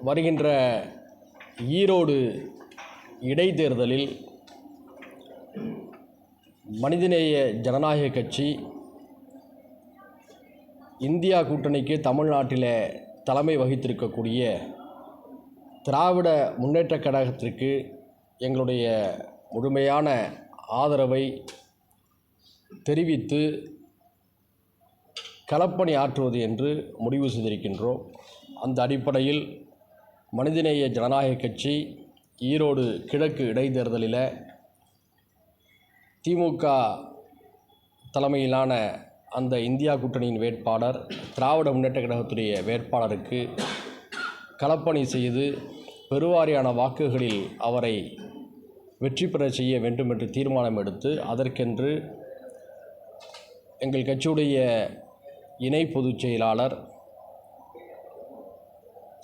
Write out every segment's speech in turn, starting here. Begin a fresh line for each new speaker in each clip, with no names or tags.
வருகின்ற ஈரோடு இடைத்தேர்தலில் மனிதநேய ஜனநாயக கட்சி இந்தியா கூட்டணிக்கு தமிழ்நாட்டில் தலைமை வகித்திருக்கக்கூடிய திராவிட முன்னேற்றக் கழகத்திற்கு எங்களுடைய முழுமையான ஆதரவை தெரிவித்து களப்பணி ஆற்றுவது என்று முடிவு செய்திருக்கின்றோம். அந்த அடிப்படையில் மனிதநேய ஜனநாயக கட்சி ஈரோடு கிழக்கு இடைத்தேர்தலில் திமுக தலைமையிலான அந்த இந்தியா கூட்டணியின் வேட்பாளர் திராவிட முன்னேற்ற கழகத்துடைய வேட்பாளருக்கு களப்பணி செய்து பெருவாரியான வாக்குகளில் அவரை வெற்றி பெற செய்ய வேண்டும் என்று தீர்மானம் எடுத்து அதற்கென்று எங்கள் கட்சியுடைய இணை பொதுச் செயலாளர்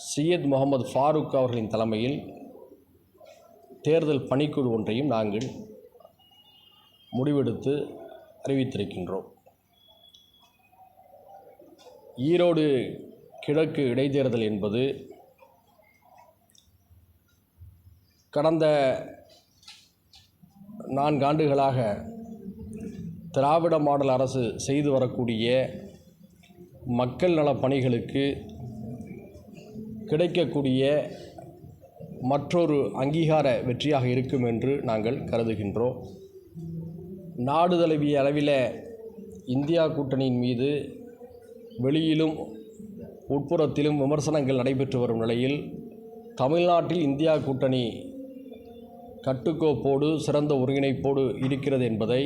சையத் முகமது ஃபாரூக் அவர்களின் தலைமையில் தேர்தல் பணிக்குழு ஒன்றையும் நாங்கள் முடிவெடுத்து அறிவித்திருக்கின்றோம். ஈரோடு கிழக்கு இடைத்தேர்தல் என்பது கடந்த நான்காண்டுகளாக திராவிட மாடல் அரசு செய்து வரக்கூடிய மக்கள் நலப் பணிகளுக்கு கிடைக்கக்கூடிய மற்றொரு அங்கீகார வெற்றியாக இருக்கும் என்று நாங்கள் கருதுகின்றோம். நாடு தழுவிய அளவில் இந்தியா கூட்டணியின் மீது வெளியிலும் உட்புறத்திலும் விமர்சனங்கள் நடைபெற்று வரும் நிலையில் தமிழ்நாட்டில் இந்தியா கூட்டணி கட்டுக்கோப்போடு சிறந்த ஒருங்கிணைப்போடு இருக்கிறது என்பதை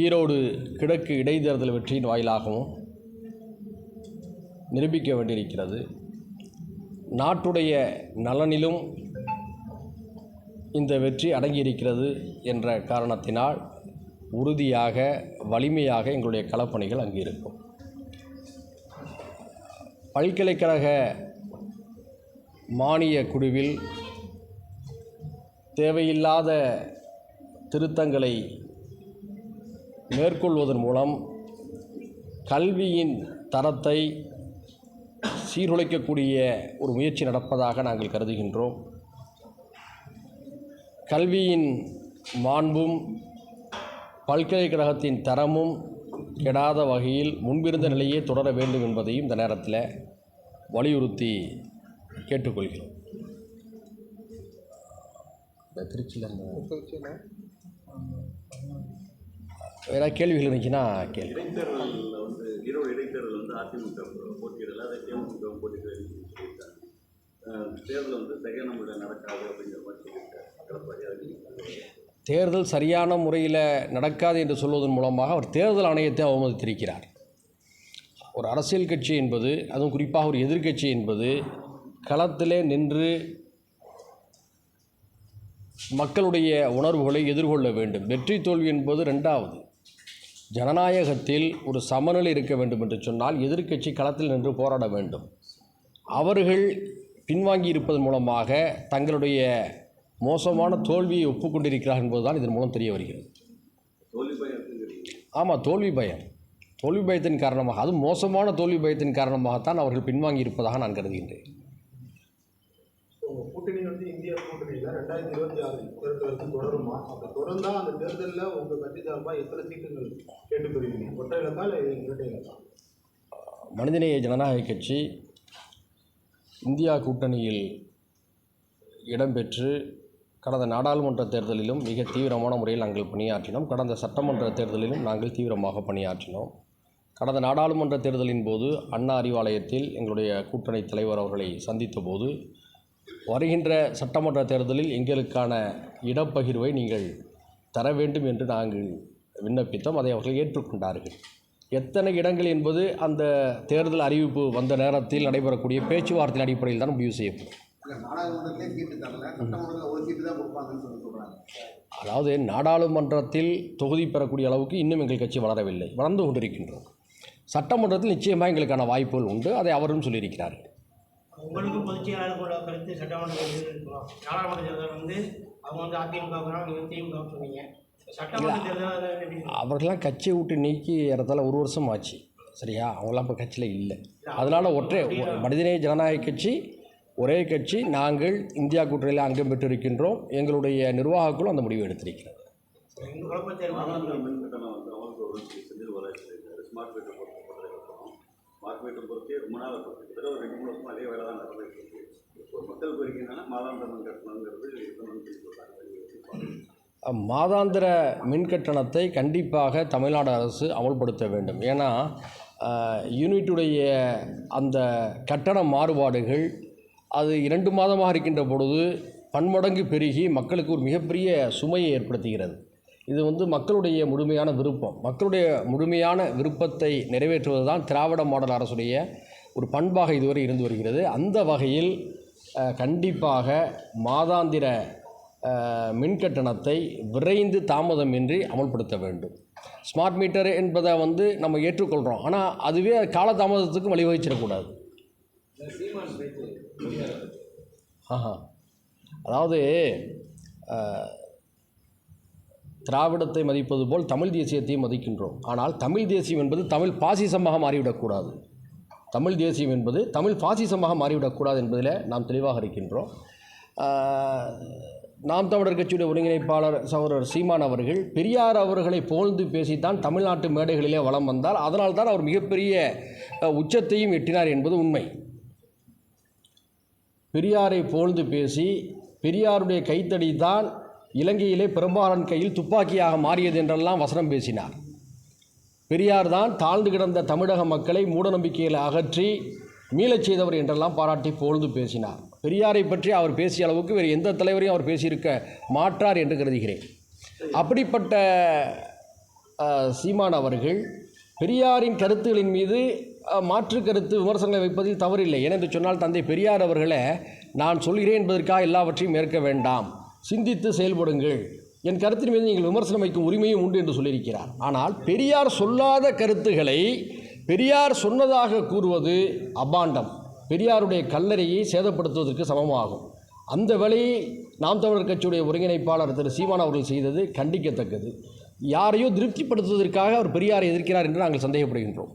ஈரோடு கிழக்கு இடைத்தேர்தல் வெற்றியின் வாயிலாகவும் நிரூபிக்க வேண்டியிருக்கிறது. நாட்டுடைய நலனிலும் இந்த வெற்றி அடங்கியிருக்கிறது என்ற காரணத்தினால் உறுதியாக வலிமையாக எங்களுடைய களப்பணிகள் அங்கே இருக்கும். பல்கலைக்கழக மானிய குழுவில் தேவையில்லாத திருத்தங்களை மேற்கொள்வதன் மூலம் கல்வியின் தரத்தை சீர்குலைக்கக்கூடிய ஒரு முயற்சி நடப்பதாக நாங்கள் கருதுகின்றோம். கல்வியின் மாண்பும் பல்கலைக்கழகத்தின் தரமும் கெடாத வகையில் முன்பிருந்த நிலையே தொடர வேண்டும் என்பதையும் இந்த நேரத்தில் வலியுறுத்தி கேட்டுக்கொள்கிறோம். திருச்சியில்? ஏதாவது கேள்விகள் இருந்துச்சுன்னா கேள்வி
இடைத்தேர்தலில் வந்து ஈரோடு இடைத்தேர்தல் வந்து அதிமுக போட்டியிடல அதை தேமுதிக போட்டியிடல சொல்லியிருக்காங்க அஹ் தேர்தல் வந்து சரியான முறையில் நடக்காது அப்படிங்கிற மாதிரி சொல்லியிருக்காரு. எடப்பாடி அதுக்கு
தேர்தல் சரியான முறையில் நடக்காது என்று சொல்வதன் மூலமாக அவர் தேர்தல் ஆணையத்தை அவமதித்திருக்கிறார். ஒரு அரசியல் கட்சி என்பது அதுவும் குறிப்பாக ஒரு எதிர்க்கட்சி என்பது களத்திலே நின்று மக்களுடைய உணர்வுகளை எதிர்கொள்ள வேண்டும். வெற்றி தோல்வி என்பது ரெண்டாவது. ஜனநாயகத்தில் ஒரு சமநிலை இருக்க வேண்டும் என்று சொன்னால் எதிர்க்கட்சி களத்தில் நின்று போராட வேண்டும். அவர்கள் பின்வாங்கி இருப்பதன் மூலமாக தங்களுடைய மோசமான தோல்வியை ஒப்புக்கொண்டிருக்கிறார்கள் என்பதுதான் இதன் மூலம் தெரிய வருகிறது. ஆமாம் தோல்வி பயம். தோல்வி பயத்தின் காரணமாக அதுவும் மோசமான தோல்வி பயத்தின் காரணமாகத்தான் அவர்கள் பின்வாங்கி இருப்பதாக நான் கருதுகின்றேன்.
கூட்டணி வந்து இந்தியா கூட்டணியில் ரெண்டாயிரத்தி இருபத்தி ஆறு. தேர்தல் வரைக்கும் தொடருமா? அப்போ தொடர்ந்தால் அந்த தேர்தலில் உங்கள் கட்சி சார்பாக எத்தனை சீட்டுகள் கேட்டு பெறுவீங்க? ஒற்றை இலக்கா இல்லை இரட்டை இலக்கா
மனிதநேய ஜனநாயக கட்சி இந்தியா கூட்டணியில் இடம்பெற்று கடந்த நாடாளுமன்ற தேர்தலிலும் மிக தீவிரமான முறையில் நாங்கள் பணியாற்றினோம். கடந்த சட்டமன்ற தேர்தலிலும் நாங்கள் தீவிரமாக பணியாற்றினோம். கடந்த நாடாளுமன்ற தேர்தலின் போது அண்ணா அறிவாலயத்தில் எங்களுடைய கூட்டணி தலைவர் அவர்களை சந்தித்த போது வருகின்ற சட்டமன்ற தேர்தலில் எங்களுக்கான இடப்பகிர்வை நீங்கள் தர வேண்டும் என்று நாங்கள் விண்ணப்பித்தோம். அதை அவர்கள் ஏற்றுக்கொண்டார்கள். எத்தனை இடங்கள் என்பது அந்த தேர்தல் அறிவிப்பு வந்த நேரத்தில் நடைபெறக்கூடிய பேச்சுவார்த்தையின் அடிப்படையில் தான் முடிவு செய்யப்படும். அதாவது நாடாளுமன்றத்தில் தொகுதி பெறக்கூடிய அளவுக்கு இன்னும் எங்கள் கட்சி வளரவில்லை. வளர்ந்து கொண்டிருக்கின்றோம். சட்டமன்றத்தில் நிச்சயமாக எங்களுக்கான வாய்ப்புகள் உண்டு. அதை அவரும் சொல்லியிருக்கிறார்கள்
உங்களுக்கு பொதுச் செயலாளர்களோட கருத்து சட்டமன்ற தேர்தல் இருக்கும் நாடாளுமன்ற தேர்தல் வந்து அவங்க வந்து அதிமுக நீங்கள் திமுக சொன்னீங்க. சட்டமன்ற தேர்தல்
அவர்களாம் கட்சியை விட்டு நீக்கி ஏறத்தாழ ஒரு வருஷம் ஆச்சு. சரியா? அவங்களாம் இப்போ கட்சியில் இல்லை. அதனால் ஒற்றை மனிதநேய ஜனநாயக கட்சி ஒரே கட்சி நாங்கள் இந்தியா கூட்டணியில் அங்கம் பெற்றிருக்கின்றோம். எங்களுடைய நிர்வாகக் குழு அந்த முடிவை எடுத்திருக்கிறது.
இந்த
பொறுத்து ரொம்ப நாள் பொறுத்து கிட்டத்தட்ட ஒரு ரெண்டு மூணு வருஷம் அதே வேலை தான் நடந்துட்டு இருக்கு. ஒரு மக்கள் கோரிக்கை என்னன்னா மாதாந்திர மின் கட்டணங்கிறது இருக்கணும்னு சொல்லி சொல்கிறாங்க
மாதாந்திர மின் கட்டணத்தை கண்டிப்பாக தமிழ்நாடு அரசு அமல்படுத்த வேண்டும். ஏன்னா யூனிட்டுடைய அந்த கட்டண மாறுபாடுகள் அது இரண்டு மாதமாக இருக்கின்ற பொழுது பன்மடங்கு பெருகி மக்களுக்கு ஒரு மிகப்பெரிய சுமையை ஏற்படுத்துகிறது. இது வந்து மக்களுடைய முழுமையான விருப்பம். மக்களுடைய முழுமையான விருப்பத்தை நிறைவேற்றுவது தான் திராவிட மாடல் அரசுடைய ஒரு பண்பாக இதுவரை இருந்து வருகிறது. அந்த வகையில் கண்டிப்பாக மாதாந்திர மின்கட்டணத்தை மின் கட்டணத்தை விரைந்து தாமதமின்றி அமல்படுத்த வேண்டும். ஸ்மார்ட் மீட்டர் என்பதை வந்து நம்ம ஏற்றுக்கொள்கிறோம் ஆனால் அதுவே காலதாமதத்துக்கு வழிவகிச்சிடக்கூடாது ஆஹா. அதாவது திராவிடத்தை மதிப்பது போல் தமிழ் தேசியத்தையும் மதிக்கின்றோம். ஆனால் தமிழ் தேசியம் என்பது தமிழ் பாசிசமாக மாறிவிடக்கூடாது. தமிழ் தேசியம் என்பது தமிழ் பாசிசமாக மாறிவிடக்கூடாது என்பதில் நாம் தெளிவாக இருக்கின்றோம். நாம் தமிழர் கட்சியுடைய ஒருங்கிணைப்பாளர் சகோதரர் சீமான் அவர்கள் பெரியார் அவர்களை புகழ்ந்து பேசித்தான் தமிழ்நாட்டு மேடைகளிலே வலம் வந்தார். அதனால் தான் அவர் மிகப்பெரிய உச்சத்தையும் எட்டினார் என்பது உண்மை. பெரியாரை புகழ்ந்து பேசி பெரியாருடைய கைத்தடி தான் இலங்கையிலே பெரும்பாலன் கையில் துப்பாக்கியாக மாறியது என்றெல்லாம் வசனம் பேசினார். பெரியார் தான் தாழ்ந்து கிடந்த தமிழக மக்களை மூடநம்பிக்கையில் அகற்றி மீளச் செய்தவர் என்றெல்லாம் பாராட்டி பொழுது பேசினார். பெரியாரை பற்றி அவர் பேசிய அளவுக்கு வேறு எந்த தலைவரையும் அவர் பேசியிருக்க மாற்றார் என்று கருதுகிறேன். அப்படிப்பட்ட சீமான் அவர்கள் பெரியாரின் கருத்துகளின் மீது மாற்று கருத்து விமர்சனங்களை வைப்பதில் தவறில்லை. ஏனென்று சொன்னால் தந்தை பெரியார் அவர்களை நான் சொல்கிறேன் என்பதற்காக எல்லாவற்றையும் ஏற்க வேண்டாம். சிந்தித்து செயல்படுங்கள். என் கருத்தின் மீது நீங்கள் விமர்சனம் வைக்கும் உரிமையும் உண்டு என்று சொல்லியிருக்கிறார். ஆனால் பெரியார் சொல்லாத கருத்துக்களை பெரியார் சொன்னதாக கூறுவது அபாண்டம். பெரியாருடைய கல்லறையை சேதப்படுத்துவதற்கு சமமாகும். அந்த வேலையை நாம் தமிழர் கட்சியுடைய ஒருங்கிணைப்பாளர் திரு சீமான் அவர்கள் செய்தது கண்டிக்கத்தக்கது. யாரையோ திருப்திப்படுத்துவதற்காக அவர் பெரியாரை எதிர்க்கிறார் என்று நாங்கள் சந்தேகப்படுகின்றோம்.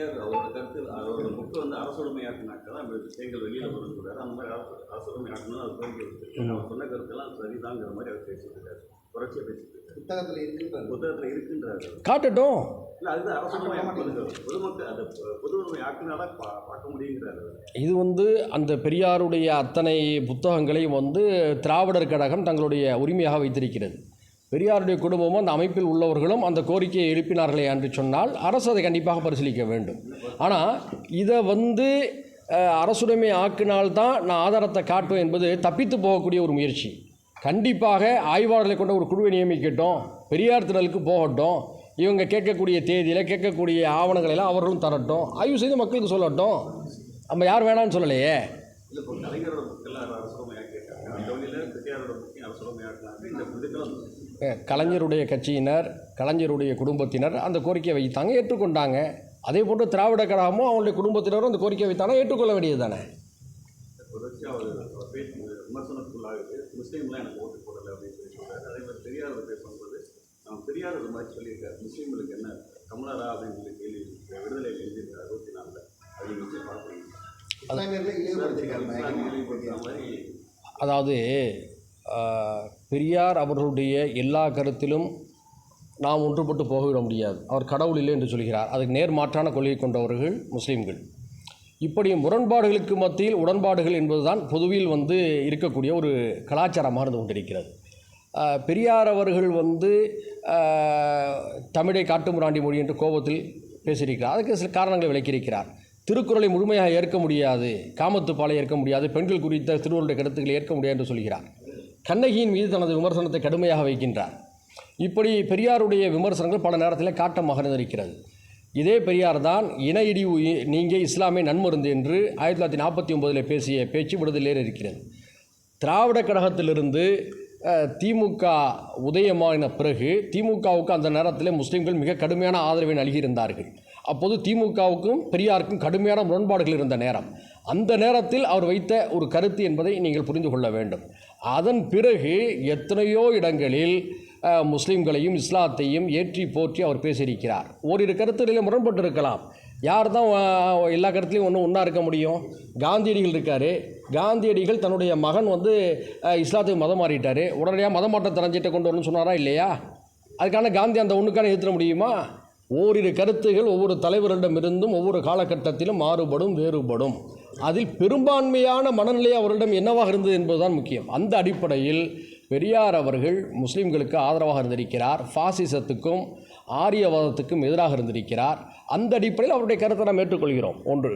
பெரியார் அவரோட கருத்து அவரோட புக்கு வந்து அரசுடைமையாக்குனாக்கா தான் விஷயங்கள் வெளியில் வரும்னு சொல்றாரு அந்த மாதிரி அரசு அரசுடைமையாக்கணும் அது கோரிக்கை வச்சிருக்கு அவர் சொன்ன கருத்தெல்லாம் சரிதாங்கிற மாதிரி அவர் பேசிட்டு இருக்காரு பேசிட்டு இருக்காரு
புத்தகத்தில் இருக்கின்ற
புத்தகத்தில் இருக்குன்றாரு
காட்டட்டும்.
இல்லை அதுதான் அரசுடைமையாக்குறது பொதுமக்கள் அதை பொதுவுடைமை ஆக்கினாதான் பா பார்க்க முடியுங்கிறாரு
இது வந்து அந்த பெரியாருடைய அத்தனை புத்தகங்களையும் வந்து திராவிடர் கழகம் தங்களுடைய உரிமையாக வைத்திருக்கிறது. பெரியாருடைய குடும்பமும் அந்த அமைப்பில் உள்ளவர்களும் அந்த கோரிக்கையை எழுப்பினார்களே என்று சொன்னால் அரசு அதை கண்டிப்பாக பரிசீலிக்க வேண்டும். ஆனால் இதை வந்து அரசுடைமை ஆக்கினால்தான் நான் ஆதாரத்தை காட்டுவேன் என்பது தப்பித்து போகக்கூடிய ஒரு முயற்சி. கண்டிப்பாக ஆய்வாளர்களை கொண்ட ஒரு குழுவை நியமிக்கட்டும் பெரியார் திடலுக்கு போகட்டும் இவங்க கேட்கக்கூடிய தேதியில் கேட்கக்கூடிய ஆவணங்களை எல்லாம் அவர்களும் தரட்டும் ஆய்வு செய்து மக்களுக்கு சொல்லட்டும். நம்ம யார் வேணான்னு சொல்லலையே? கலைஞருடைய கட்சியினர் கலைஞருடைய குடும்பத்தினர் அந்த கோரிக்கையை வைத்தாங்க ஏற்றுக்கொண்டாங்க. அதே போன்று திராவிட கழகமும் அவங்களுடைய குடும்பத்தினரும் அந்த கோரிக்கை வைத்தாங்கன்னா ஏற்றுக்கொள்ள வேண்டியது தானே?
சொல்றாரு. அதே மாதிரி பெரியார் பெரியார் சொல்லியிருக்காரு. முஸ்லீம்களுக்கு என்ன கமலரா அப்படின்னு சொல்லி கேள்வி விடுதலை எழுதியிருக்காரு அறுபத்தி நாலில். அதை வச்சு பார்க்குறீங்க
அதாவது பெரியார் அவர்களுடைய எல்லா கருத்திலும் நாம் ஒன்றுபட்டு போகவிட முடியாது. அவர் கடவுள் இல்லை என்று சொல்கிறார். அதுக்கு நேர்மாற்றான கொள்கை கொண்டவர்கள் முஸ்லீம்கள். இப்படி முரண்பாடுகளுக்கு மத்தியில் உடன்பாடுகள் என்பதுதான் பொதுவில் வந்து இருக்கக்கூடிய ஒரு கலாச்சாரமாக இருந்து கொண்டிருக்கிறது. பெரியார் அவர்கள் வந்து தமிழை காட்டுமுராண்டி மொழி என்று கோபத்தில் பேசியிருக்கிறார். அதுக்கு சில காரணங்களை விளக்கியிருக்கிறார். திருக்குறளை முழுமையாக ஏற்க முடியாது. காமத்துப்பாலை ஏற்க முடியாது. பெண்கள் குறித்த திருவருடைய கருத்துக்களை ஏற்க முடியாது என்று சொல்கிறார். கண்ணகியின் மீது தனது விமர்சனத்தை கடுமையாக வைக்கின்றார். இப்படி பெரியாருடைய விமர்சனங்கள் பல நேரத்தில் காட்டமாக இருந்திருக்கிறது இதே பெரியார் தான் இன இடிவு நீங்க இஸ்லாமிய நன்மருந்து என்று ஆயிரத்தி தொள்ளாயிரத்தி நாற்பத்தி ஒன்பதில் பேசிய பேச்சு விடுதலையில் இருக்கிறது. திராவிட கழகத்திலிருந்து திமுக உதயமான பிறகு திமுகவுக்கு அந்த நேரத்தில் முஸ்லீம்கள் மிக கடுமையான ஆதரவை நல்கியிருந்தார்கள். அப்போது திமுகவுக்கும் பெரியாருக்கும் கடுமையான முரண்பாடுகள் இருந்த நேரம். அந்த நேரத்தில் அவர் வைத்த ஒரு கருத்து என்பதை நீங்கள் புரிந்து கொள்ள வேண்டும். அதன் பிறகு எத்தனையோ இடங்களில் முஸ்லீம்களையும் இஸ்லாத்தையும் ஏற்றி போற்றி அவர் பேசியிருக்கிறார். ஓரிரு கருத்துகளில் முரண்பட்டிருக்கலாம் யார் தான் எல்லா கருத்துலையும் ஒன்றும் ஒன்றா இருக்க முடியும்? காந்தியடிகள் இருக்கார். காந்தியடிகள் தன்னுடைய மகன் வந்து இஸ்லாத்துக்கு மதம் மாறிட்டார். உடனடியாக மதம் மாற்றம் தெரிஞ்சிட்ட கொண்டு வரணும்னு சொன்னாரா இல்லையா? அதுக்கான காந்தி அந்த ஒன்றுக்கான எதிர்த்த முடியுமா? ஓரிரு கருத்துகள் ஒவ்வொரு தலைவரிடமிருந்தும் ஒவ்வொரு காலகட்டத்திலும் மாறுபடும் வேறுபடும். அதில் பெரும்பான்மையான மனநிலை அவரிடம் என்னவாக இருந்தது என்பதுதான் முக்கியம். அந்த அடிப்படையில் பெரியார் அவர்கள் முஸ்லீம்களுக்கு ஆதரவாக இருந்திருக்கிறார். ஃபாசிசத்துக்கும் ஆரியவாதத்துக்கும் எதிராக இருந்திருக்கிறார். அந்த அடிப்படையில் அவருடைய கருத்தை நாம் ஏற்றுக்கொள்கிறோம். ஒன்று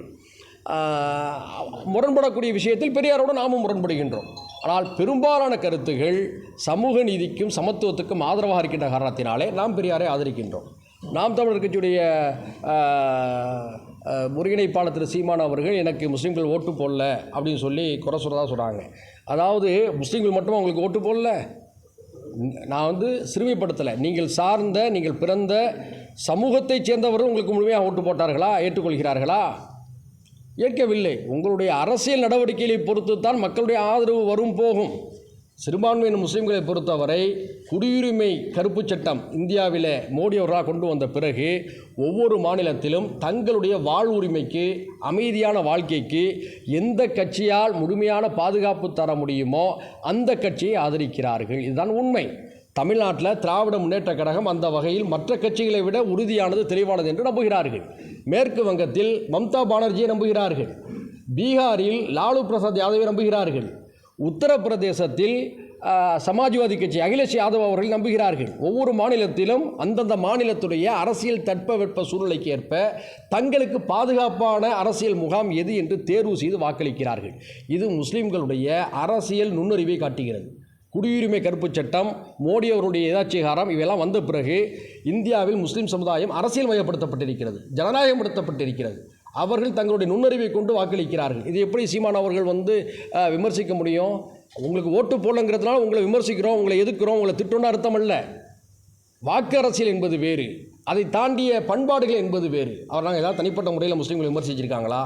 முரண்படக்கூடிய விஷயத்தில் பெரியாரோடு நாமும் முரண்படுகின்றோம். ஆனால் பெரும்பாலான கருத்துகள் சமூக நீதிக்கும் சமத்துவத்துக்கும் ஆதரவாக இருக்கின்ற காரணத்தினாலே நாம் பெரியாரை ஆதரிக்கின்றோம். நாம் தமிழர் கட்சியுடைய ஒருங்கிணைப்பாளர் திரு சீமான் அவர்கள் எனக்கு முஸ்லீம்கள் ஓட்டு போடல அப்படின்னு சொல்லி குறை சொல்கிறதா சொல்கிறாங்க அதாவது முஸ்லீம்கள் மட்டும் அவங்களுக்கு ஓட்டு போடல? நான் வந்து சிறுமைப்படுத்தலை. நீங்கள் சார்ந்த நீங்கள் பிறந்த சமூகத்தைச் சேர்ந்தவரும் உங்களுக்கு முழுமையாக ஓட்டு போட்டார்களா? ஏற்றுக்கொள்கிறார்களா? ஏற்கவில்லை. உங்களுடைய அரசியல் நடவடிக்கைகளை பொறுத்து தான் மக்களுடைய ஆதரவு வரும் போகும். சிறுபான்மையின முஸ்லீம்களை பொறுத்தவரை குடியுரிமை கருப்புச் சட்டம் இந்தியாவில் மோடி அவர்களாக கொண்டு வந்த பிறகு ஒவ்வொரு மாநிலத்திலும் தங்களுடைய வாழ்வுரிமைக்கு அமைதியான வாழ்க்கைக்கு எந்த கட்சியால் முழுமையான பாதுகாப்பு தர முடியுமோ அந்த கட்சியை ஆதரிக்கிறார்கள். இதுதான் உண்மை. தமிழ்நாட்டில் திராவிட முன்னேற்றக் கழகம் அந்த வகையில் மற்ற கட்சிகளை விட உறுதியானது தெளிவானது என்று நம்புகிறார்கள். மேற்கு வங்கத்தில் மம்தா பானர்ஜியை நம்புகிறார்கள். பீகாரில் லாலு பிரசாத் யாதவை நம்புகிறார்கள். உத்தரப்பிரதேசத்தில் சமாஜ்வாதி கட்சி அகிலேஷ் யாதவ் அவர்கள் நம்புகிறார்கள். ஒவ்வொரு மாநிலத்திலும் அந்தந்த மாநிலத்துடைய அரசியல் தட்பவெட்ப சூழ்நிலைக்கு ஏற்ப தங்களுக்கு பாதுகாப்பான அரசியல் முகாம் எது என்று தேர்வு செய்து வாக்களிக்கிறார்கள். இது முஸ்லீம்களுடைய அரசியல் நுண்ணறிவை காட்டுகிறது. குடியுரிமை கருப்புச் சட்டம் மோடி அவருடைய ஏதாட்சிகாரம் இவையெல்லாம் வந்த பிறகு இந்தியாவில் முஸ்லீம் சமுதாயம் அரசியல் மயப்படுத்தப்பட்டிருக்கிறது ஜனநாயகப்படுத்தப்பட்டிருக்கிறது. அவர்கள் தங்களுடைய நுண்ணறிவை கொண்டு வாக்களிக்கிறார்கள். இது எப்படி சீமான் அவர்கள் வந்து விமர்சிக்க முடியும்? உங்களுக்கு ஓட்டு போடலங்கிறதுனால உங்களை விமர்சிக்கிறோம் உங்களை எதுக்குறோம் உங்களை திட்டோன்னு அர்த்தம் அல்ல வாக்கு அரசியல் என்பது வேறு. அதை தாண்டிய பண்பாடுகள் என்பது வேறு. அவர் நாங்கள் ஏதாவது தனிப்பட்ட முறையில் முஸ்லீம்களை விமர்சிச்சிருக்காங்களா?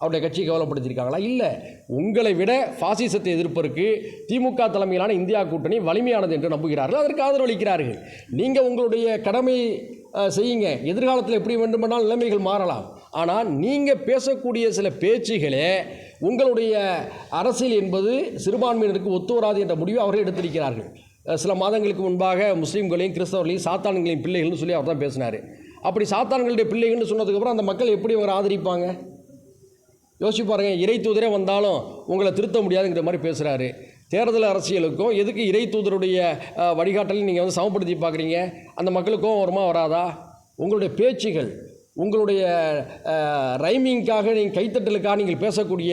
அவருடைய கட்சியை கவலைப்படுத்தியிருக்காங்களா இல்லை. உங்களை விட பாசிசத்தை எதிர்ப்பதற்கு திமுக தலைமையிலான இந்தியா கூட்டணி வலிமையானது என்று நம்புகிறார்கள். அதற்கு ஆதரவளிக்கிறார்கள். நீங்கள் உங்களுடைய கடமை செய்யுங்க. எதிர்காலத்தில் எப்படி வேண்டுமானால் நிலைமைகள் மாறலாம். ஆனால் நீங்கள் பேசக்கூடிய சில பேச்சுகளே உங்களுடைய அரசியல் என்பது சிறுபான்மையினருக்கு ஒத்து வராது என்ற முடிவை அவர்கள் எடுத்திருக்கிறார்கள். சில மாதங்களுக்கு முன்பாக முஸ்லீம்களையும் கிறிஸ்தவர்களையும் சாத்தான்களையும் பிள்ளைகள்னு சொல்லி அவர் தான் பேசினார். அப்படி சாத்தான்களுடைய பிள்ளைகள்னு சொன்னதுக்கப்புறம் அந்த மக்கள் எப்படி அவங்க ஆதரிப்பாங்க? யோசிச்சு பாருங்க இறை தூதரே வந்தாலும் உங்களை திருத்த முடியாதுங்கிற மாதிரி பேசுகிறாரு தேர்தல் அரசியலுக்கும் எதுக்கு இறை தூதருடைய வழிகாட்டலையும் நீங்கள் வந்து சமப்படுத்தி பார்க்குறீங்க? அந்த மக்களுக்கும் வருமா வராதா? உங்களுடைய பேச்சுகள் உங்களுடைய ரைமிங்காக நீங்கள் கைத்தட்டலுக்காக நீங்கள் பேசக்கூடிய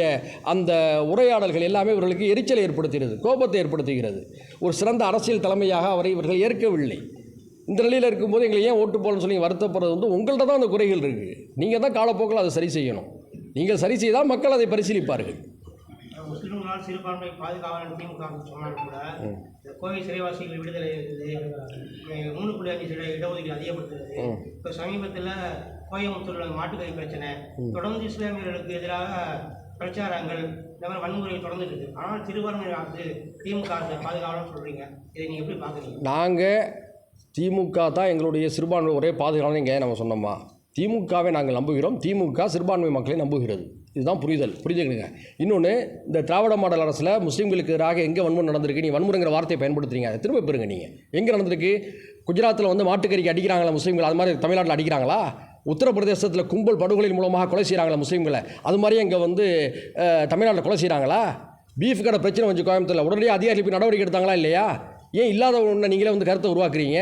அந்த உரையாடல்கள் எல்லாமே இவர்களுக்கு எரிச்சலை ஏற்படுத்துகிறது கோபத்தை ஏற்படுத்துகிறது. ஒரு சிறந்த அரசியல் தலைமையாக அவரை இவர்கள் ஏற்கவில்லை. இந்த நிலையில் இருக்கும்போது எங்களை ஏன் ஓட்டு போடணும்னு சொல்லி வருத்தப்படுறது வந்து உங்கள்கிட்ட தான் அந்த குறைகள் இருக்குது நீங்கள் தான் காலப்போக்கில் அதை சரி செய்யணும். நீங்கள் சரி செய்தால் மக்கள் அதை பரிசீலிப்பார்கள்.
முஸ்லிம்களால் சிறுபான்மை பாதுகாவலன் திமுக சொன்னாலும் கூட இந்த கோவை சிறைவாசிகள் விடுதலை இருக்குது. அஹ் மூணு புள்ளி அஞ்சு சில இடஒதுக்கீடு அதிகப்படுத்துறது இப்போ சமீபத்தில் கோயம்புத்தூர்ல மாட்டுக்கறி பிரச்சனை. தொடர்ந்து இஸ்லாமியர்களுக்கு எதிராக பிரச்சாரங்கள் இந்த மாதிரி வன்முறை தொடர்ந்துட்டு இருக்கு. ஆனால் சிறுபான்மை அரசு திமுக அரசு பாதுகாவலன்னு சொல்றீங்க. இதை நீங்க எப்படி பாக்குறீங்க
நாங்கள் திமுக தான் எங்களுடைய சிறுபான்மை ஒரே பாதுகாவலன் இங்கே நம்ம சொன்னோமா? திமுகவை நாங்கள் நம்புகிறோம். திமுக சிறுபான்மை மக்களை நம்புகிறது. இதுதான் புரிதல். புரிஞ்சுக்கணுங்க. இன்னொன்று இந்த திராவிட மாடல் அரசில் முஸ்லீம்களுக்கு எதிராக எங்கே வன்முறை நடந்திருக்கு நீ வன்முறைங்கிற வார்த்தையை பயன்படுத்துறீங்க. அதை திரும்ப பெறுங்க நீங்கள் எங்கே நடந்திருக்கு? குஜராத்தில் வந்து மாட்டுக்கறிக்கு அடிக்கிறாங்களா முஸ்லீம்கள்? அது மாதிரி தமிழ்நாட்டில் அடிக்கிறாங்களா? உத்தரப்பிரதேசத்தில் கும்பல் படுகொலை மூலமாக கொலை செய்கிறாங்களா முஸ்லீம்களை? அது மாதிரி இங்கே வந்து தமிழ்நாட்டில் கொலை செய்கிறாங்களா பீஃப் கடை பிரச்சனை வந்து கோயம்புத்தூரில். உடனடியாக அதிகாரிகள் நடவடிக்கை எடுத்தாங்களா இல்லையா? ஏன் இல்லாத ஒன்றை நீங்களே வந்து கருத்தை உருவாக்குறீங்க?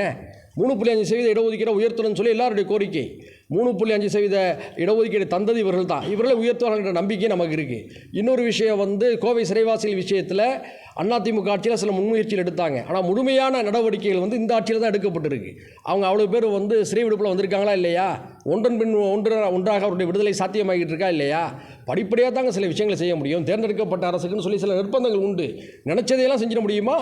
மூணு புள்ளி அஞ்சு சதவீத இடஒதுக்கீடை உயர்த்தணும்னு சொல்லி எல்லாருடைய கோரிக்கை. மூணு புள்ளி அஞ்சு சதவீத இடஒதுக்கீடு தந்தது இவர்கள் தான். இவர்களை உயர்த்துவார்கள்ன்ற நம்பிக்கை நமக்கு இருக்குது இன்னொரு விஷயம் வந்து கோவை சிறைவாசிகள் விஷயத்தில் அதிமுக ஆட்சியில் சில முன்முயற்சிகள் எடுத்தாங்க. ஆனால் முழுமையான நடவடிக்கைகள் வந்து இந்த ஆட்சியில் தான் எடுக்கப்பட்டிருக்கு. அவங்க அவ்வளோ பேர் வந்து சிறை விடுப்பில் வந்திருக்காங்களா இல்லையா? ஒன்றன் பின் ஒன்று ஒன்றாக அவருடைய விடுதலை சாத்தியமாகிட்டு இருக்கா இல்லையா? படிப்படியாக தாங்க சில விஷயங்களை செய்ய முடியும். தேர்ந்தெடுக்கப்பட்ட அரசுக்குன்னு சொல்லி சில நிர்பந்தங்கள் உண்டு. நினச்சதையெல்லாம் செஞ்சிட முடியுமா?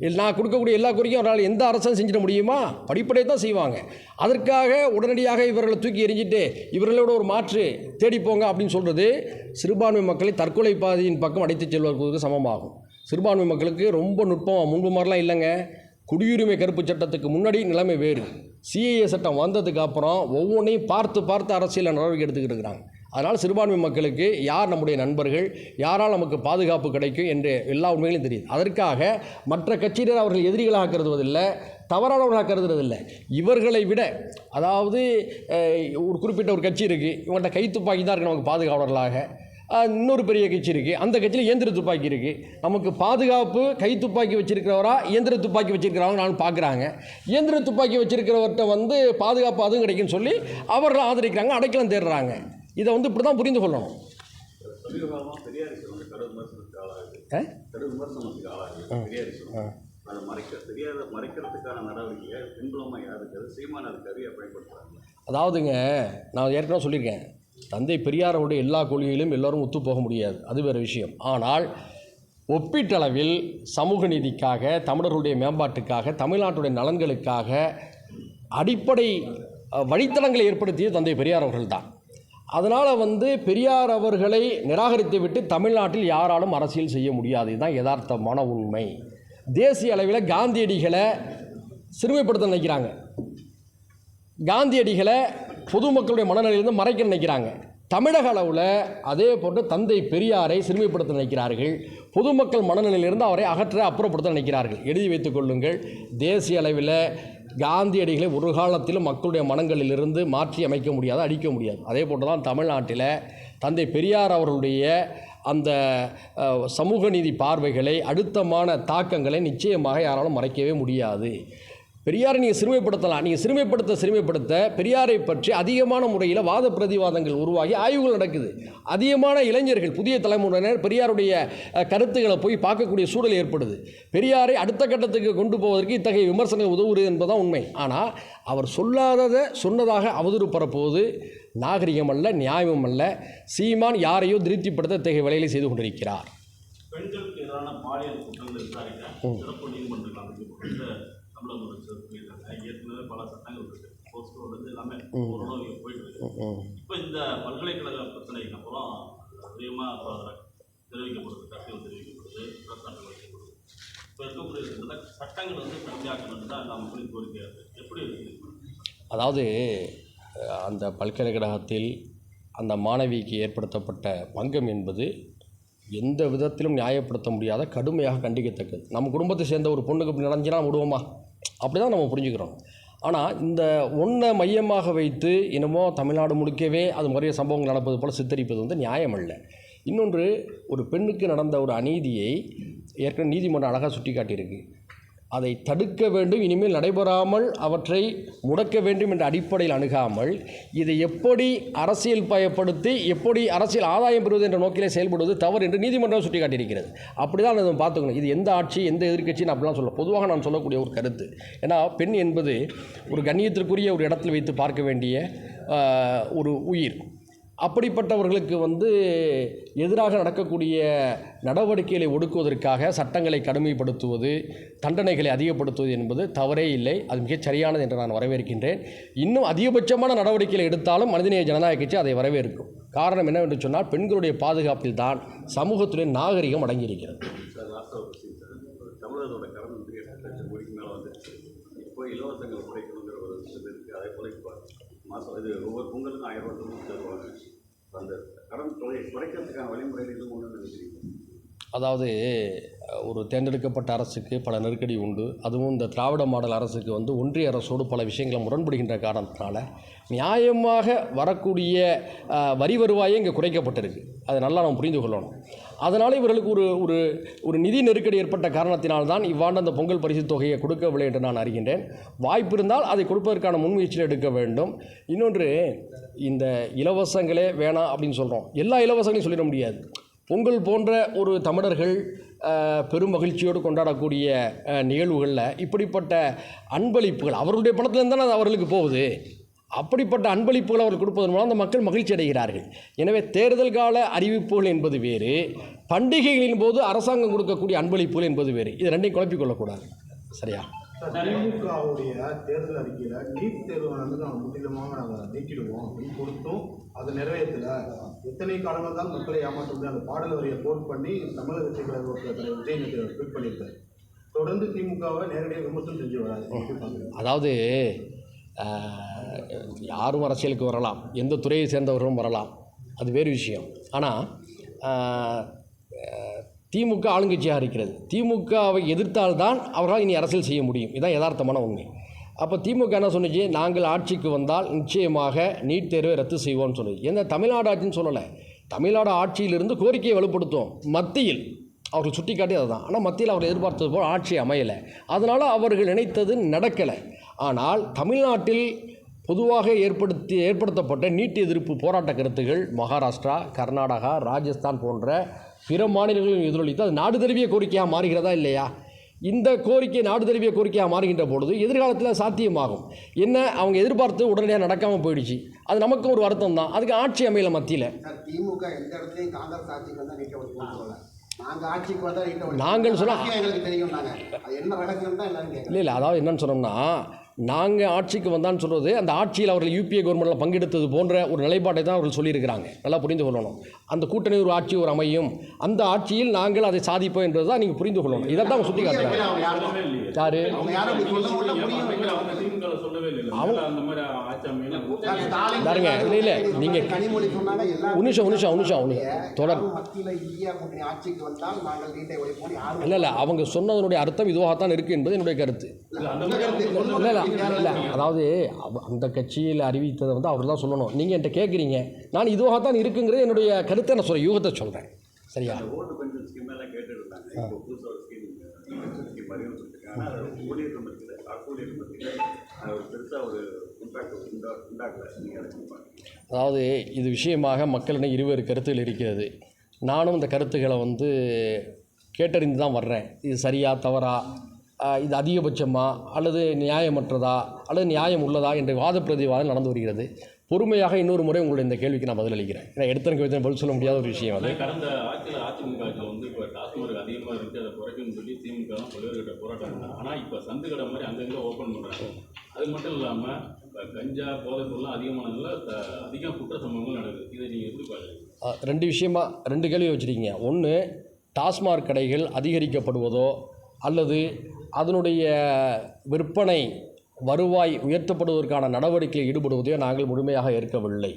நான் கொடுக்கக்கூடிய எல்லா குறையும் அவரால் எந்த அரசும் செஞ்சிட முடியுமா? படிப்படை தான் செய்வாங்க. அதற்காக உடனடியாக இவர்களை தூக்கி எறிஞ்சிட்டு இவர்களோட ஒரு மாற்று தேடிப்போங்க அப்படின்னு சொல்கிறது சிறுபான்மை மக்களை தற்கொலை பாதையின் பக்கம் அடைத்துச் செல்வதற்கு சமமாகும். சிறுபான்மை மக்களுக்கு ரொம்ப நுட்பம் முன்பு மாதிரிலாம் இல்லைங்க. குடியுரிமை கருப்பு சட்டத்துக்கு முன்னாடி நிலைமை வேறு. சிஏஏ சட்டம் வந்ததுக்கு அப்புறம் ஒவ்வொன்றையும் பார்த்து பார்த்து அரசியல் நடவடிக்கை எடுத்துக்கிட்டு இருக்கிறாங்க. அதனால் சிறுபான்மை மக்களுக்கு யார் நம்முடைய நண்பர்கள் யாரால் நமக்கு பாதுகாப்பு கிடைக்கும் என்று எல்லா உண்மைகளையும் தெரியுது. அதற்காக மற்ற கட்சியினர் அவர்கள் எதிரிகளாக கருதுவதில்லை தவறானவர்களாக கருதுறதில்லை. இவர்களை விட அதாவது ஒரு குறிப்பிட்ட ஒரு கட்சி இருக்குது இவங்கள்ட்ட கை துப்பாக்கி தான் இருக்குது நமக்கு பாதுகாவலர்களாக. இன்னொரு பெரிய கட்சி இருக்குது அந்த கட்சியில் இயந்திர துப்பாக்கி இருக்குது நமக்கு பாதுகாப்பு கை துப்பாக்கி வச்சுருக்கிறவரா இயந்திர துப்பாக்கி வச்சுருக்கிறவங்க நான் பார்க்குறாங்க இயந்திர துப்பாக்கி வச்சுருக்கிறவர்கிட்ட வந்து பாதுகாப்பு அதுவும் கிடைக்குன்னு சொல்லி அவர்கள் ஆதரிக்கிறாங்க அடைக்கலம் தேடுறாங்க. இதை வந்து இப்படி தான் புரிந்து கொள்ளணும். அதாவதுங்க நான் ஏற்கனவே சொல்லியிருக்கேன். தந்தை பெரியாரோடைய எல்லா கொள்கையிலும் எல்லோரும் ஒத்து போக முடியாது. அது வேறு விஷயம். ஆனால் ஒப்பீட்டளவில் சமூக நீதிக்காக தமிழர்களுடைய மேம்பாட்டுக்காக தமிழ்நாட்டுடைய நலன்களுக்காக அடிப்படை வழித்தடங்களை ஏற்படுத்திய தந்தை பெரியார் அவர்கள் தான் அதனால் வந்து பெரியார் அவர்களை நிராகரித்து விட்டு தமிழ்நாட்டில் யாராலும் அரசியல் செய்ய முடியாது. இதுதான் யதார்த்தமான உண்மை. தேசிய அளவில் காந்தியடிகளை சிறுமைப்படுத்த நினைக்கிறாங்க. காந்தியடிகளை பொதுமக்களுடைய மனநிலையிலிருந்து மறைக்க நினைக்கிறாங்க. தமிழக அளவில் அதே போன்று தந்தை பெரியாரை சிறுமைப்படுத்த நினைக்கிறார்கள். பொதுமக்கள் மனநிலையிலிருந்து அவரை அகற்ற அப்புறப்படுத்த நினைக்கிறார்கள். எழுதி வைத்துக் கொள்ளுங்கள். தேசிய அளவில் காந்தியடிகளை ஒரு காலத்திலும் மக்களுடைய மனங்களிலிருந்து மாற்றி அமைக்க முடியாது அழிக்க முடியாது. அதே போன்று தான் தமிழ்நாட்டில் தந்தை பெரியார் அவர்களுடைய அந்த சமூக நீதி பார்வைகளை அடுத்தமான தாக்கங்களை நிச்சயமாக யாராலும் மறைக்கவே முடியாது. பெரியாரை நீங்கள் சிறுமைப்படுத்தலாம். நீங்கள் சிறுமைப்படுத்த சிறுமைப்படுத்த பெரியாரை பற்றி அதிகமான முறையில் வாத பிரதிவாதங்கள் உருவாகி ஆய்வுகள் நடக்குது. அதிகமான இளைஞர்கள் புதிய தலைமுறையினர் பெரியாருடைய கருத்துக்களை போய் பார்க்கக்கூடிய சூழல் ஏற்படுது. பெரியாரை அடுத்த கட்டத்துக்கு கொண்டு போவதற்கு இத்தகைய விமர்சனம் உதவுகிறது என்பதுதான் உண்மை. ஆனால் அவர் சொல்லாததை சொன்னதாக அவதூறு பரப்புவது நாகரிகம் அல்ல நியாயமும் அல்ல சீமான் யாரையோ திருப்திப்படுத்த இத்தகைய வேலைகளை செய்து கொண்டிருக்கிறார்.
பெண்களுக்கு எதிரான பாலியல் குற்றங்கள் விசாரிக்க சிறப்பு நீதிமன்றங்கள் முதலமைச்சர் சொல்லியிருக்காங்க ஏற்கனவே பல சட்டங்கள் இருக்கு. போஸ்டோலேருந்து எல்லாமே ஓரளவு போயிட்டு இருக்கு. இப்போ இந்த பல்கலைக்கழக பிரச்சனைக்கு அப்புறம் அதிகமாக தெரிவிக்கப்படுது கருத்துகள் தெரிவிக்கப்படுது குற்றச்சாட்டுகள் வைக்கப்படுது. இப்போ இருக்கக்கூடிய இந்த சட்டங்கள் வந்து கடுமையாக்கணும் தான் எல்லா மக்களின் கோரிக்கையாக இருக்குது எப்படி இருக்கு?
அதாவது அந்த பல்கலைக்கழகத்தில் அந்த மாணவிக்கு ஏற்படுத்தப்பட்ட பங்கம் என்பது எந்த விதத்திலும் நியாயப்படுத்த முடியாத கடுமையாக கண்டிக்கத்தக்கது. நம்ம குடும்பத்தை சேர்ந்த ஒரு பொண்ணுக்கு இப்படி நடந்துச்சுன்னா விடுவோமா? அப்படி தான் நம்ம புரிஞ்சுக்கிறோம். ஆனால் இந்த ஒன்றை மையமாக வைத்து என்னமோ தமிழ்நாடு முழுக்கவே அது முறைய சம்பவங்கள் நடப்பது போல் சித்தரிப்பது வந்து நியாயம் அல்ல. இன்னொன்று ஒரு பெண்ணுக்கு நடந்த ஒரு அநீதியை ஏற்கனவே நீதிமன்றம் அழகாக சுட்டி காட்டியிருக்கு அதை தடுக்க வேண்டும் இனிமேல் நடைபெறாமல் அவற்றை முடக்க வேண்டும் என்ற அடிப்படையில் அணுகாமல் இதை எப்படி அரசியல் பயப்படுத்தி எப்படி அரசியல் ஆதாயம் பெறுவது என்ற நோக்கிலே செயல்படுவது தவறு என்று நீதிமன்றம் சுட்டிக்காட்டியிருக்கிறது. அப்படி தான் நம்ம பார்த்துக்கணும். இது எந்த ஆட்சி எந்த எதிர்க்கட்சின்னு அப்படிலாம் சொல்ல பொதுவாக நான் சொல்லக்கூடிய ஒரு கருத்து. ஏன்னா பெண் என்பது ஒரு கண்ணியத்திற்குரிய ஒரு இடத்தில் வைத்து பார்க்க வேண்டிய ஒரு உயிர். அப்படிப்பட்டவர்களுக்கு வந்து எதிராக நடக்கக்கூடிய நடவடிக்கைகளை ஒடுக்குவதற்காக சட்டங்களை கடுமைப்படுத்துவது தண்டனைகளை அதிகப்படுத்துவது என்பது தவறே இல்லை. அது மிகச் சரியானது என்று நான் வரவேற்கின்றேன். இன்னும் அதிகபட்சமான நடவடிக்கைகளை எடுத்தாலும் மனிதநேய ஜனநாயக கட்சி அதை வரவேற்கும். காரணம் என்னவென்று சொன்னால் பெண்களுடைய பாதுகாப்பில் தான் சமூகத்துடைய நாகரிகம் அடங்கியிருக்கிறது.
கடன் எட்டு லட்சம் கோடிக்கு மேலே வந்துருச்சு. இப்போ இலவசங்கள் குறைக்கணுங்கிற ஒரு விஷயம் இருக்குது அதே போல் மாதம் இது ஒவ்வொரு பொங்கலுக்கும் ஆயிரம் ரூபாய் தொண்ணூற்றி ரூபாய் அந்த கடன் தொகையை குறைக்கிறதுக்கான வழிமுறைகள் எதுவும் ஒன்று நினைக்கிறீங்க?
அதாவது ஒரு தேர்ந்தெடுக்கப்பட்ட அரசுக்கு பல நெருக்கடி உண்டு. அதுவும் இந்த திராவிட மாடல் அரசுக்கு வந்து ஒன்றிய அரசோடு பல விஷயங்களை முரண்படுகின்ற காரணத்தினால நியாயமாக வரக்கூடிய வரி வருவாயே இங்கே குறைக்கப்பட்டிருக்கு. அதை நல்லா நம்ம புரிந்து கொள்ளணும். அதனால் இவர்களுக்கு ஒரு ஒரு ஒரு நிதி நெருக்கடி ஏற்பட்ட காரணத்தினால்தான் இவ்வாண்டு அந்த பொங்கல் பரிசு தொகையை கொடுக்கவில்லை என்று நான் அறிகின்றேன். வாய்ப்பு இருந்தால் அதை கொடுப்பதற்கான முன்முயற்சியில் எடுக்க வேண்டும். இன்னொன்று இந்த இலவசங்களே வேணாம் அப்படின்னு சொல்கிறோம் எல்லா இலவசங்களையும் சொல்லிட முடியாது. பொங்கல் போன்ற ஒரு தமிழர்கள் பெரும் மகிழ்ச்சியோடு கொண்டாடக்கூடிய நிகழ்வுகளில் இப்படிப்பட்ட அன்பளிப்புகள் அவருடைய பணத்துலேருந்து தானே அது அவர்களுக்கு போகுது? அப்படிப்பட்ட அன்பளிப்புகள் அவர்கள் கொடுப்பதன் மூலம் அந்த மக்கள் மகிழ்ச்சி அடைகிறார்கள். எனவே தேர்தல் கால அறிவிப்புகள் என்பது வேறு பண்டிகைகளின் போது அரசாங்கம் கொடுக்கக்கூடிய அன்பளிப்புகள் என்பது வேறு. இது ரெண்டையும் குழப்பிக் கொள்ளக்கூடாது. சரியா?
திமுகவுடைய தேர்தல் அறிக்கையில நீட் தேர்வு வந்து நாங்கள் முற்றிலுமாக நாங்கள் நீக்கிடுவோம் அப்படின்னு கொடுத்தும் அதை நிறைவேற்றல. எத்தனை காலங்கள் தான் மக்களை ஏமாற்ற அந்த பாடல் வரியை போட் பண்ணி தமிழக விஜய் ட்வீட் பண்ணியிருக்காரு. தொடர்ந்து திமுகவை நேரடியாக விமர்சனம் செஞ்சு வராது?
அதாவது யாரும் அரசியலுக்கு வரலாம். எந்த துறையை சேர்ந்தவர்களும் வரலாம். அது வேறு விஷயம். ஆனால் திமுக ஆளுங்கட்சியாக இருக்கிறது. திமுகவை எதிர்த்தால்தான் அவர்களால் இனி அரசியல் செய்ய முடியும். இதுதான் யதார்த்தமான உண்மை. அப்போ திமுக என்ன சொன்னுச்சு? நாங்கள் ஆட்சிக்கு வந்தால் நிச்சயமாக நீட் தேர்வை ரத்து செய்வோம்னு சொன்னது எந்த தமிழ்நாடு ஆட்சின்னு சொல்லலை. தமிழ்நாடு ஆட்சியிலிருந்து கோரிக்கையை வலுப்படுத்தும் மத்தியில் அவர்கள் சுட்டிக்காட்டி அதுதான். ஆனால் மத்தியில் அவர் எதிர்பார்த்தது போல் ஆட்சி அமையலை. அதனால் அவர்கள் நினைத்தது நடக்கலை. ஆனால் தமிழ்நாட்டில் பொதுவாக ஏற்படுத்தி ஏற்படுத்தப்பட்ட நீட் எதிர்ப்பு போராட்ட கருத்துகள் மகாராஷ்டிரா கர்நாடகா ராஜஸ்தான் போன்ற பிற மாநிலங்களிலும் எதிரொலித்து அது நாடு தழுவிய கோரிக்கையாக மாறுகிறதா இல்லையா? இந்த கோரிக்கை நாடு தழுவிய கோரிக்கையாக மாறுகின்ற பொழுது எதிர்காலத்தில் சாத்தியமாகும். என்ன? அவங்க எதிர்பார்த்து உடனடியாக நடக்காமல் போயிடுச்சு. அது நமக்கும் ஒரு வருத்தம் தான் அதுக்கு ஆட்சி அமையல மத்தியில்.
திமுக எந்த இடத்துலையும் காங்கிரஸ் ஆட்சிக்கு வந்தால் நீட்டை நாங்கள் ஆட்சிக்கு வந்தால்
நாங்கள் சொன்னா-
ரகசியம் எங்களுக்கு தெரியும் நாங்கள் என்ன ரகசியம் தான்
இல்லை இல்லை. அதாவது என்னன்னு சொன்னோம்னா நாங்கள் ஆட்சிக்கு வந்தான்னு சொல்கிறது அந்த ஆட்சியில் அவர்கள் யூபிஏ கவர்மெண்ட்டில் பங்கெடுத்தது போன்ற ஒரு நிலைப்பாட்டை தான் அவர்கள் சொல்லியிருக்கிறாங்க. நல்லா புரிந்து கொள்ளணும். அந்த கூட்டணி ஒரு ஆட்சி ஒரு அமையும். அந்த ஆட்சியில் நாங்கள் அதை சாதிப்போம் என்றது தான் நீங்கள் புரிந்து கொள்ளணும். இதை தான் அவங்க சுட்டி காட்டுறாங்க யாரு? பாருங்க, இல்லை, இல்லை, நீங்க-
கனிமொழி சொன்னாங்க. எல்லா
ஒரு நிமிஷம், ஒரு நிமிஷம், ஒரு நிமிஷம், ஒரு நிமிஷம். தொடர்.
நாங்கள்
இல்லை இல்லை அவங்க சொன்னதனுடைய அர்த்தம் இதுவாகத்தான் இருக்குது என்பது என்னுடைய கருத்து.
அந்த கருத்து
இல்லை இல்லை இல்லை அதாவது அந்த கட்சியில் அறிவித்ததை வந்து அவர் தான் சொல்லணும். நீங்கள் என்கிட்ட கேட்குறீங்க நான் இதுவாகத்தான் இருக்குங்கிறது என்னுடைய கருத்தை நான் சொல்கிறேன் யூகத்தை சொல்கிறேன் சரியா? அதாவது இது விஷயமாக மக்களிடம் இருவேறு கருத்துகள் இருக்கிறது. நானும் இந்த கருத்துக்களை வந்து கேட்டறிந்து தான் வர்றேன். இது சரியா தவறா? இது அதிகபட்சமா அல்லது நியாயமற்றதா அல்லது நியாயம் உள்ளதா என்ற வாத பிரதிவாதம் நடந்து வருகிறது. பொறுமையாக இன்னொரு முறை உங்களுடைய இந்த கேள்விக்கு நான் பதிலளிக்கிறேன். ஏன்னா எடுத்தனுக்கு எடுத்தன பதில் சொல்ல முடியாத ஒரு விஷயம் அது.
கடந்த ஆட்சியில் அதிமுக வந்து இப்போ டாஸ்மார்க் அதிகமாக இருந்துச்சு அதை குறைக்கணும்னு சொல்லி திமுக தான் பல்வேறு போராட்டம் ஆனால் இப்போ சந்து கடை மாதிரி அங்கங்கே ஓப்பன் பண்ணுறாங்க அது மட்டும் இல்லாமல் கஞ்சா போதைப் பொருள்லாம் அதிகமானதுல த- அதிக குற்ற சம்பவங்கள் நடக்குது. இதை நீங்கள் எப்படி பார்க்குறீங்க?
ரெண்டு விஷயமா ரெண்டு கேள்வி வச்சுருக்கீங்க. ஒன்று டாஸ்மாக் கடைகள் அதிகரிக்கப்படுவதோ அல்லது அதனுடைய விற்பனை வருவாய் உயர்த்தப்படுவதற்கான நடவடிக்கையில் ஈடுபடுவதையோ நாங்கள் முழுமையாக ஏற்கவில்லை.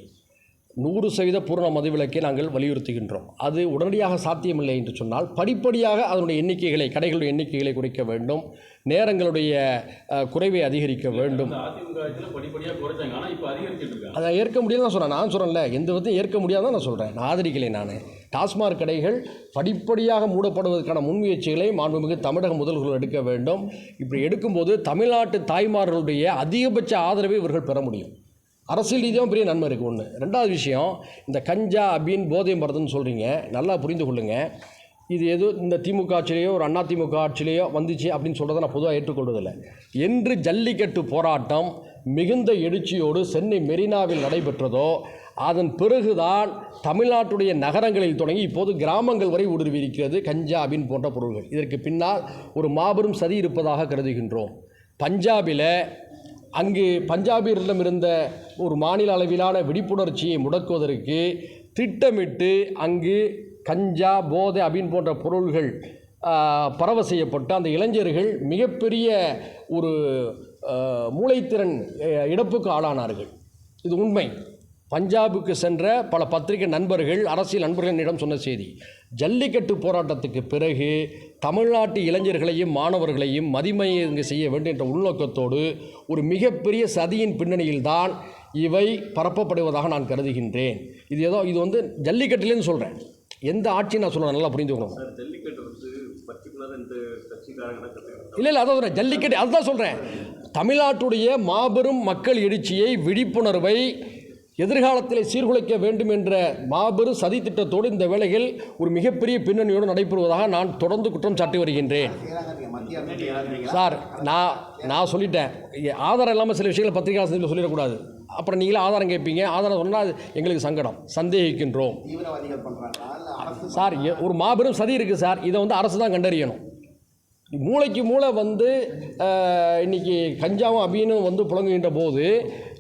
நூறு சதவீத பூரண மதுவிலக்கை நாங்கள் வலியுறுத்துகின்றோம். அது உடனடியாக சாத்தியமில்லை என்று சொன்னால் படிப்படியாக அதனுடைய எண்ணிக்கைகளை கடைகளுடைய எண்ணிக்கைகளை குறைக்க வேண்டும். நேரங்களுடைய குறைவை அதிகரிக்க வேண்டும். அதை ஏற்க முடியாது தான் சொல்கிறேன் நான் சொல்கிறேன்ல எந்த விதத்தையும் ஏற்க முடியாதான் நான் சொல்கிறேன் நான் ஆதரிக்கலை நான். டாஸ்மாக் கடைகள் படிப்படியாக மூடப்படுவதற்கான முன்முயற்சிகளை மாண்புமிகு தமிழக முதல்வர்கள் எடுக்க வேண்டும். இப்படி எடுக்கும்போது தமிழ்நாட்டு தாய்மார்களுடைய அதிகபட்ச ஆதரவை இவர்கள் பெற முடியும். அரசியல் ரீதியாகவும் பெரிய நன்மை இருக்குது ஒன்று ரெண்டாவது விஷயம் இந்த கஞ்சா அபீன் போதை மருந்துன்னு சொல்கிறீங்க நல்லா புரிந்து கொள்ளுங்கள் இது ஏதோ இந்த திமுக ஆட்சியிலேயோ ஒரு அண்ணா திமுக ஆட்சியிலேயோ வந்துச்சு அப்படின்னு சொல்கிறத நான் பொதுவாக ஏற்றுக்கொள்வதில்லை. என்று ஜல்லிக்கட்டு போராட்டம் மிகுந்த எழுச்சியோடு சென்னை மெரினாவில் நடைபெற்றதோ அதன் பிறகுதான் தமிழ்நாட்டுடைய நகரங்களில் தொடங்கி இப்போது கிராமங்கள் வரை ஊடுருவியிருக்கிறது கஞ்சா அபின் போன்ற பொருள்கள். இதற்கு பின்னால் ஒரு மாபெரும் சதி இருப்பதாக கருதுகின்றோம். பஞ்சாபில் அங்கு பஞ்சாபியரிடம் இருந்த ஒரு மாநில அளவிலான விழிப்புணர்ச்சியை முடக்குவதற்கு திட்டமிட்டு அங்கு கஞ்சா போதை அபின் போன்ற பொருள்கள் பரவ செய்யப்பட்டு அந்த இளைஞர்கள் மிகப்பெரிய ஒரு மூளைத்திறன் இழப்புக்கு ஆளானார்கள். இது உண்மை. பஞ்சாபுக்கு சென்ற பல பத்திரிகை நண்பர்கள் அரசியல் நண்பர்களிடம் சொன்ன செய்தி ஜல்லிக்கட்டு போராட்டத்துக்கு பிறகு தமிழ்நாட்டு இளைஞர்களையும் மாணவர்களையும் மதிமயங்க செய்ய வேண்டும் என்ற உள்நோக்கத்தோடு ஒரு மிகப்பெரிய சதியின் பின்னணியில்தான் இவை பரப்பப்படுவதாக நான் கருதுகின்றேன். இது ஏதோ இது வந்து ஜல்லிக்கட்டுலேன்னு சொல்கிறேன் எந்த ஆட்சி நான் சொல்கிறேன் நல்லா
தான் கற்றுக்கிட்டு
இல்லை இல்லை அதான் ஜல்லிக்கட்டு அதுதான் சொல்கிறேன் தமிழ்நாட்டுடைய மாபெரும் மக்கள் எழுச்சியை விழிப்புணர்வை எதிர்காலத்தில் சீர்குலைக்க வேண்டும் என்ற மாபெரும் சதி திட்டத்தோடு இந்த வேளையில் ஒரு மிகப்பெரிய பின்னணியோடு நடைபெறுவதாக நான் தொடர்ந்து குற்றம் சாட்டி வருகின்றேன். சார் நான் நான் சொல்லிட்டேன். ஆதாரம் இல்லாமல் சில விஷயங்களை பத்திரிகை சொல்லிடக்கூடாது. அப்புறம் நீங்களே ஆதாரம் கேட்பீங்க. ஆதாரம் சொன்னால் எங்களுக்கு சங்கடம். சந்தேகிக்கின்றோம். சார் ஒரு மாபெரும் சதி இருக்குது சார். இதை வந்து அரசு தான் கண்டறியணும். மூளைக்கு மூளை வந்து இன்றைக்கி இன்னைக்கு கஞ்சாவும் அபீனும் வந்து புழங்குகின்ற போது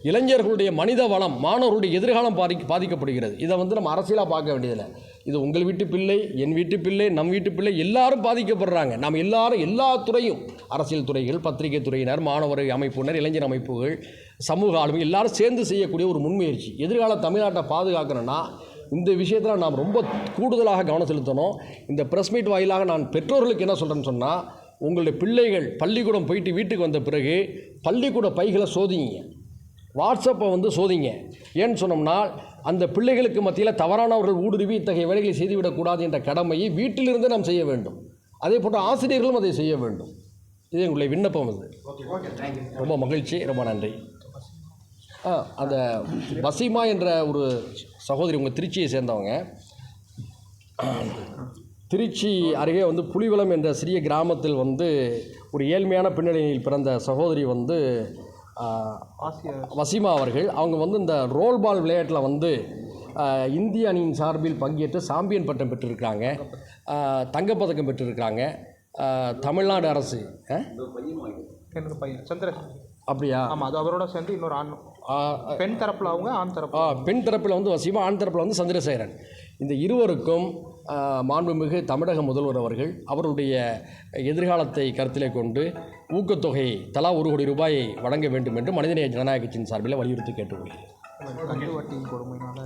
இளைஞர்களுடைய மனித வளம் மாணவர்களுடைய எதிர்காலம் பாதி பாதிக்கப்படுகிறது. இதை வந்து நம்ம அரசியலாக பார்க்க வேண்டியதில்லை. இது உங்கள் வீட்டு பிள்ளை என் வீட்டு பிள்ளை நம் வீட்டு பிள்ளை எல்லாரும் பாதிக்கப்படுறாங்க. நாம் எல்லாரும் எல்லா துறையும் அரசியல் துறைகள் பத்திரிகை துறையினர் மாணவர் அமைப்புனர் இளைஞர் அமைப்புகள் சமூக ஆளுமை எல்லாரும் சேர்ந்து செய்யக்கூடிய ஒரு முன்முயற்சி. எதிர்கால தமிழ்நாட்டை பாதுகாக்கணும்னா இந்த விஷயத்தில் நாம் ரொம்ப கூடுதலாக கவனம் செலுத்தணும். இந்த ப்ரெஸ் மீட் வாயிலாக நான் பெற்றோர்களுக்கு என்ன சொல்கிறேன்னு சொன்னால் உங்களுடைய பிள்ளைகள் பள்ளிக்கூடம் போயிட்டு வீட்டுக்கு வந்த பிறகு பள்ளிக்கூட பைகளை சோதிங்க. வாட்ஸ்அப்பை வந்து சோதிங்க. ஏன்னு சொன்னோம்னா அந்த பிள்ளைகளுக்கு மத்தியில் தவறானவர்கள் ஊடுருவி இத்தகைய வேலைகளை செய்துவிடக்கூடாது என்ற கடமையை வீட்டிலிருந்து நாம் செய்ய வேண்டும். அதே போன்று ஆசிரியர்களும் அதை செய்ய வேண்டும். இது எங்களுடைய விண்ணப்பம் இது ரொம்ப மகிழ்ச்சி ரொம்ப நன்றி. ஆ அந்த வசீமா என்ற ஒரு சகோதரி உங்கள் திருச்சியை சேர்ந்தவங்க. திருச்சி அருகே வந்து புலிவலம் என்ற சிறிய கிராமத்தில் வந்து ஒரு ஏழ்மையான பின்னணியில் பிறந்த சகோதரி வந்து வசீமா அவர்கள் அவங்க வந்து இந்த ரோல் பால் விளையாட்டில் வந்து இந்திய அணியின் சார்பில் பங்கேற்று சாம்பியன் பட்டம் பெற்றிருக்கிறாங்க. தங்கப்பதக்கம் பெற்றிருக்கிறாங்க. தமிழ்நாடு அரசு ஆ?
என்னோட பையன் சந்திரன்.
அப்படியா?
ஆமாம் அது அவரோட சேர்ந்து இன்னொரு ஆண். பெண் தரப்பில் அவங்க ஆண் தரப்பு
ஆ பெண் தரப்பில் வந்து வசீமா ஆண் தரப்பில் வந்து சந்திரசேகரன். இந்த இருவருக்கும் மாண்புமிகு தமிழக முதல்வர் அவர்கள் அவருடைய எதிர்காலத்தை கருத்திலே கொண்டு ஊக்கத்தொகை தலா ஒரு கோடி ரூபாயை வழங்க வேண்டும் என்று மனிதநேய ஜனநாயக கட்சியின் சார்பில் வலியுறுத்தி கேட்டுக்கொள்கிறேன்.
கொடுமையினால